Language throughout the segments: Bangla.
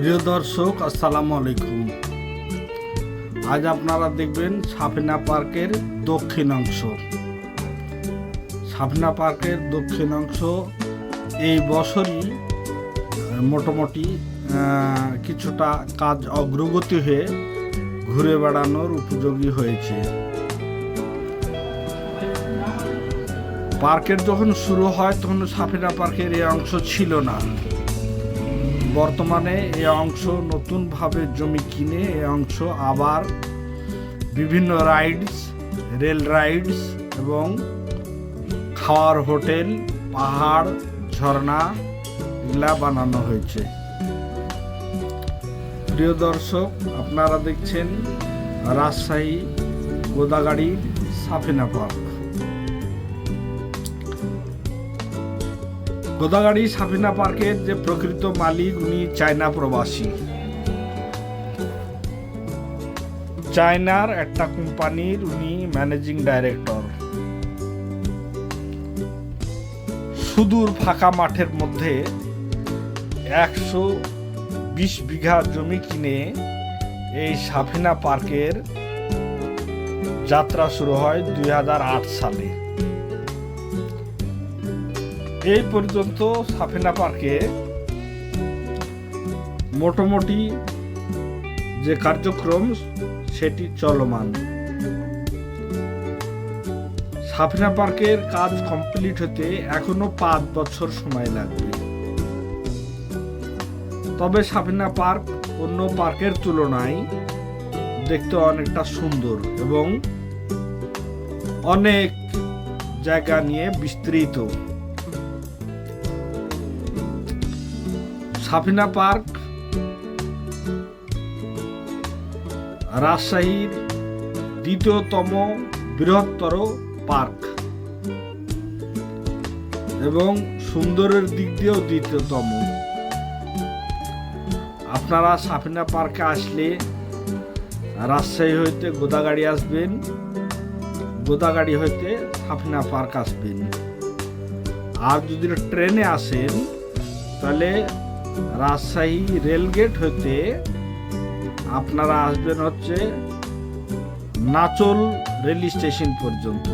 প্রিয় দর্শক, আসসালামু আলাইকুম। আজ আপনারা দেখবেন সাফিনা পার্কের দক্ষিণ অংশ। সাফিনা পার্কের দক্ষিণ অংশ এই বছরই মোটামুটি কিছুটা কাজ অগ্রগতি হয়ে ঘুরে বেড়ানোর উপযোগী হয়েছে। পার্কের যখন শুরু হয়, তখন সাফিনা পার্কের এই অংশ ছিল না। বর্তমানে এ অংশ নতুনভাবে জমি কিনে এ অংশ আবার বিভিন্ন রাইডস, রেল রাইডস এবং খাওয়ার হোটেল, পাহাড়, ঝর্ণা এগুলা বানানো হয়েছে। প্রিয় দর্শক, আপনারা দেখছেন রাজশাহী গোদাগাড়ি সাফিনা পার্ক। গোদাগাড়ি সাফিনা পার্কের যে প্রকৃত মালিক, উনি চায়না প্রবাসী। চায়নার একটা কোম্পানির উনি ম্যানেজিং ডাইরেক্টর। সুদূর ফাঁকা মাঠের মধ্যে একশো বিশ বিঘা জমি কিনে এই সাফিনা পার্কের যাত্রা শুরু হয় দুই হাজার আট সালে। এই পর্যন্ত সাফিনা পার্কে মোটামুটি যে কার্যক্রম, সেটি চলমান। সাফিনা পার্কের কাজ কমপ্লিট হতে এখনও পাঁচ বছর সময় লাগবে। তবে সাফিনা পার্ক অন্য পার্কের তুলনায় দেখতে অনেকটা সুন্দর এবং অনেক জায়গা নিয়ে বিস্তৃত। সাফিনা পার্ক, রাজশাহীর দ্বিতীয়তম বৃহত্তর পার্ক এবং সুন্দরের দিক দিয়েও দ্বিতীয়তম। আপনারা সাফিনা পার্কে আসলে রাজশাহী হইতে গোদাগাড়ি আসবেন, গোদাগাড়ি হইতে সাফিনা পার্ক আসবেন। আর যদি ট্রেনে আসেন, তাহলে রাজশাহী রেলগেট হতে আপনারা আসবেন হচ্ছে নাচল রেল স্টেশন পর্যন্ত।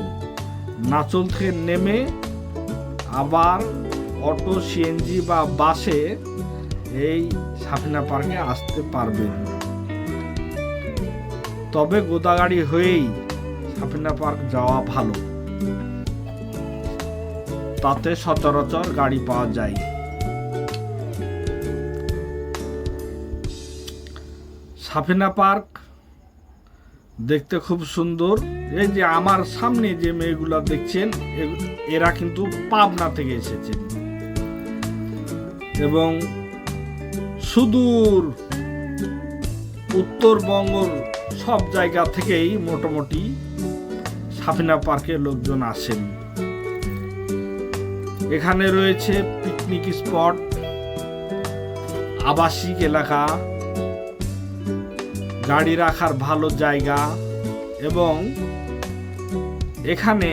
নাচল থেকে নেমে আবার অটো সিএনজি বা বাসে এই সাফিনা পার্কে আসতে পারবেন। তবে গোদাগাড়ি হয়েই সাফিনা পার্ক যাওয়া ভালো। তাতে সচরাচর গাড়ি পাওয়া যায়। সাফিনা পার্ক, দেখতে খুব সুন্দর। এই যে আমার সামনে যে মেয়েগুলো দেখছেন এরা কিন্তু পাবনা থেকে এসেছেন এবং সুদূর উত্তরবঙ্গর সব জায়গা থেকেই মোটামুটি সাফিনা পার্কে লোকজন আসেন। এখানে রয়েছে পিকনিক স্পট আবাসিক এলাকা। গাড়ি রাখার ভালো জায়গা এবং এখানে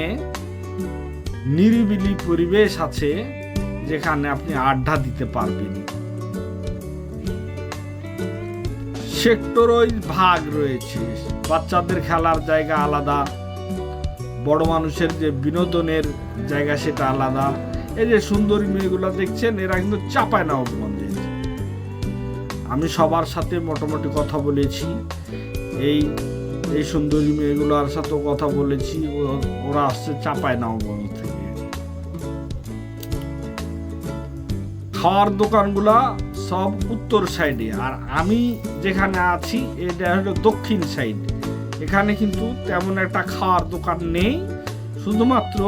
নিরিবিলি পরিবেশ আছে যেখানে আপনি আড্ডা দিতে পারবেন। সেক্টর ভাগ রয়েছে। বাচ্চাদের খেলার জায়গা আলাদা, বড় মানুষের যে বিনোদনের জায়গা সেটা আলাদা। এই যে সুন্দরী মেয়েগুলো দেখছেন, এরা কিন্তু চাপায় না অপমন্দির আমি সবার সাথে মোটামুটি কথা বলেছি। এই এই সুন্দরী মেয়েগুলোর সাথেও কথা বলেছি। ওরা আসছে চাপায় না নবগঞ্জ থেকে। খাওয়ার দোকানগুলা সব উত্তর সাইডে। আর আমি যেখানে আছি, এটা হলো দক্ষিণ সাইড। এখানে কিন্তু তেমন একটা খাওয়ার দোকান নেই। শুধুমাত্র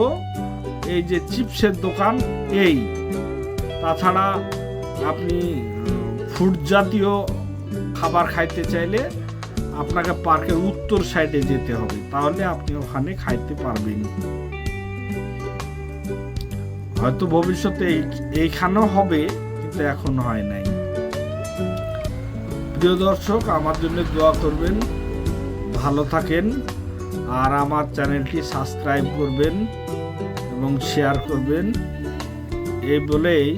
এই যে চিপসের দোকান, এই। তাছাড়া আপনি ফুড জাতীয় খাবার খাইতে চাইলে আপনাকে পার্কের উত্তর সাইডে যেতে হবে। তাহলে আপনি ওখানে খাইতে পারবেন। হয়তো ভবিষ্যতে এই- এইখানেও হবে, কিন্তু এখন হয় নাই। প্রিয় দর্শক, আমার জন্য দোয়া করবেন। ভালো থাকেন আর আমার চ্যানেলটি সাবস্ক্রাইব করবেন এবং শেয়ার করবেন। এই বলেই